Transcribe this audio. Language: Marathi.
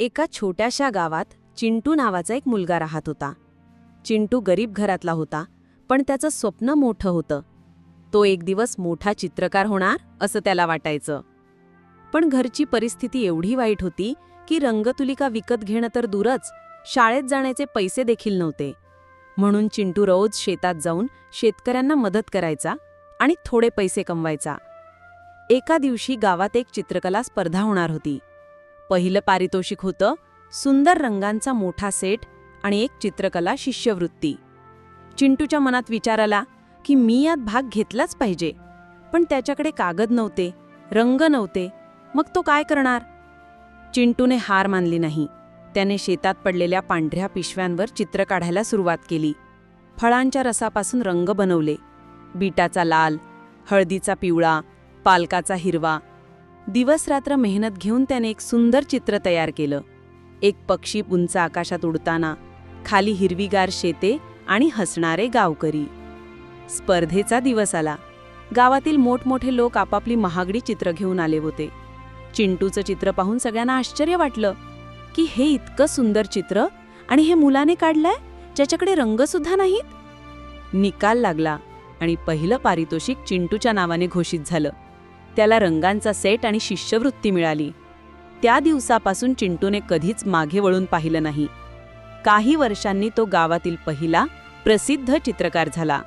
एका छोट्याशा गावात चिंटू नावाचा एक मुलगा राहत होता. चिंटू गरीब घरातला होता पण त्याचं स्वप्न मोठं होतं. तो एक दिवस मोठा चित्रकार होणार असं त्याला वाटायचं. पण घरची परिस्थिती एवढी वाईट होती की रंगतुलिका विकत घेणं तर दूरच शाळेत जाण्याचे पैसे देखील नव्हते. म्हणून चिंटू रोज शेतात जाऊन शेतकऱ्यांना मदत करायचा आणि थोडे पैसे कमवायचा. एका दिवशी गावात एक चित्रकला स्पर्धा होणार होती. पहिलं पारितोषिक होतं सुंदर रंगांचा मोठा सेट आणि एक चित्रकला शिष्यवृत्ती. चिंटूच्या मनात विचार आला की मी यात भाग घेतलाच पाहिजे. पण त्याच्याकडे कागद नव्हते रंग नव्हते. मग तो काय करणार? चिंटूने हार मानली नाही. त्याने शेतात पडलेल्या पांढऱ्या पिशव्यांवर चित्र काढायला सुरुवात केली. फळांच्या रसापासून रंग बनवले. बीटाचा लाल हळदीचा पिवळा पालकाचा हिरवा दिवसरात्र मेहनत घेऊन त्याने एक सुंदर चित्र तयार केलं. एक पक्षी उंच आकाशात उडताना खाली हिरवीगार शेते आणि हसणारे गावकरी. स्पर्धेचा दिवस आला. गावातील मोठमोठे लोक आपापली महागडी चित्र घेऊन आले होते. चिंटूचं चित्र पाहून सगळ्यांना आश्चर्य वाटलं की हे इतकं सुंदर चित्र आणि हे मुलाने काढलंय? ज्याच्याकडे रंगसुद्धा नाहीत? निकाल लागला आणि पहिलं पारितोषिक चिंटूच्या नावाने घोषित झालं. त्याला रंगांचा सेट आणि शिष्यवृत्ती मिळाली. त्या दिवसापासून चिंटूने कधीच मागे वळून पाहिलं नाही. काही वर्षांनी तो गावातील पहिला प्रसिद्ध चित्रकार झाला.